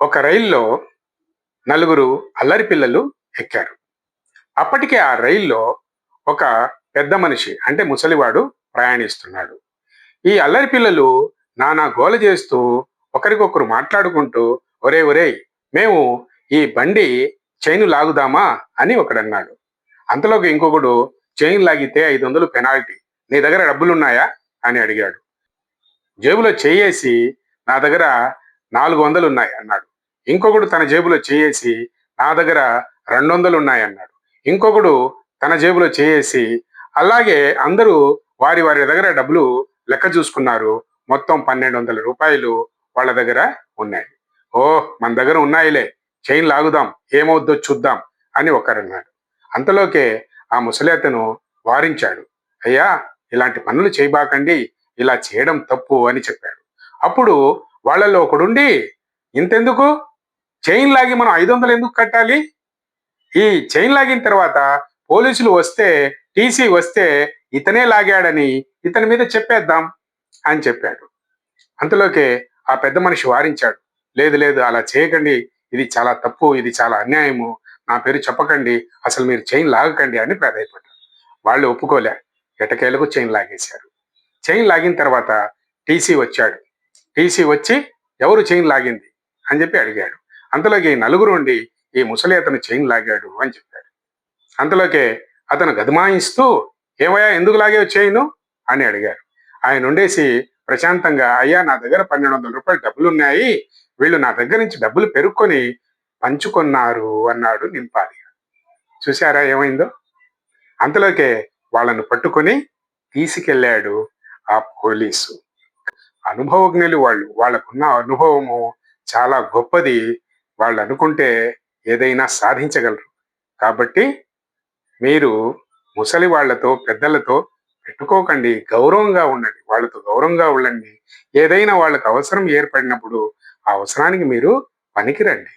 ఒక రైల్లో నలుగురు అల్లరి పిల్లలు ఎక్కారు. అప్పటికే ఆ రైల్లో ఒక పెద్ద మనిషి అంటే ముసలివాడు ప్రయాణిస్తున్నాడు. ఈ అల్లరి పిల్లలు నానా గోల చేస్తూ ఒకరికొకరు మాట్లాడుకుంటూ ఒరే ఒరే మేము ఈ బండి చైను లాగుదామా? అని ఒకడన్నాడు. అంతలోకి ఇంకొకడు చైన్ లాగితే ఐదు వందలు పెనాల్టీ. నీ దగ్గర డబ్బులున్నాయా? అని అడిగాడు. జేబులో చేయేసి నా దగ్గర నాలుగు వందలు ఉన్నాయి అన్నాడు. ఇంకొకడు తన జేబులో చేయేసి నా దగ్గర రెండు వందలు ఉన్నాయి అన్నాడు ఇంకొకడు తన జేబులో చేయేసి అలాగే అందరూ వారి వారి దగ్గర డబ్బులు లెక్క చూసుకున్నారు. మొత్తం పన్నెండు వందల రూపాయలు వాళ్ళ దగ్గర ఉన్నాయి. ఓ మన దగ్గర ఉన్నాయిలే. చైన్ లాగుదాం ఏమవుద్దో చూద్దాం అని ఒకరన్నాడు. అంతలోకే ఆ ముసలి అతను వారించాడు. అయ్యా ఇలాంటి పనులు చేయబాకండి ఇలా చేయడం తప్పు అని చెప్పాడు. అప్పుడు వాళ్ళల్లో ఒకడుండి ఇంతెందుకు? చైన్ లాగి మనం ఐదు వందలు ఎందుకు కట్టాలి? ఈ చైన్ లాగిన తర్వాత పోలీసులు వస్తే టీసీ వస్తే ఇతనే లాగాడని ఇతని మీద చెప్పేద్దాం అని చెప్పాడు. అంతలోకే ఆ పెద్ద మనిషి వారించాడు. లేదు లేదు అలా చేయకండి. ఇది చాలా తప్పు ఇది చాలా అన్యాయము. నా పేరు చెప్పకండి. అసలు మీరు చైన్ లాగకండి అని ప్రాధాయపడ్డారు వాళ్ళు ఒప్పుకోలే. ఎటకేలకు చైన్ లాగేశారు. చైన్ లాగిన తర్వాత టీసీ వచ్చాడు. టీసీ వచ్చి ఎవరు చైన్ లాగింది? అని చెప్పి అడిగాడు. అంతలోకి నలుగురు ఉండి ఈ ముసలి అతను చైన్ లాగాడు అని చెప్పాడు. అంతలోకే అతను గదమాయిస్తూ ఏమయ్యా ఎందుకు లాగేవు చైను? అని అడిగారు ఆయన ఉండేసి ప్రశాంతంగా అయ్యా నా దగ్గర పన్నెండు వందల రూపాయలు డబ్బులు ఉన్నాయి వీళ్ళు నా దగ్గర నుంచి డబ్బులు పెరుక్కొని పంచుకున్నారు అన్నాడు నింపాలి. చూసారా ఏమైందో? అంతలోకే వాళ్ళను పట్టుకొని తీసుకెళ్ళాడు ఆ పోలీసు. అనుభవజ్ఞులు వాళ్ళు వాళ్ళకున్న అనుభవము చాలా గొప్పది. వాళ్ళు అనుకుంటే ఏదైనా సాధించగలరు. కాబట్టి మీరు ముసలి వాళ్ళతో పెద్దలతో పెట్టుకోకండి. గౌరవంగా ఉండండి. వాళ్ళతో గౌరవంగా ఉండండి. ఏదైనా వాళ్ళకు అవసరం ఏర్పడినప్పుడు ఆ అవసరానికి మీరు పనికిరండి.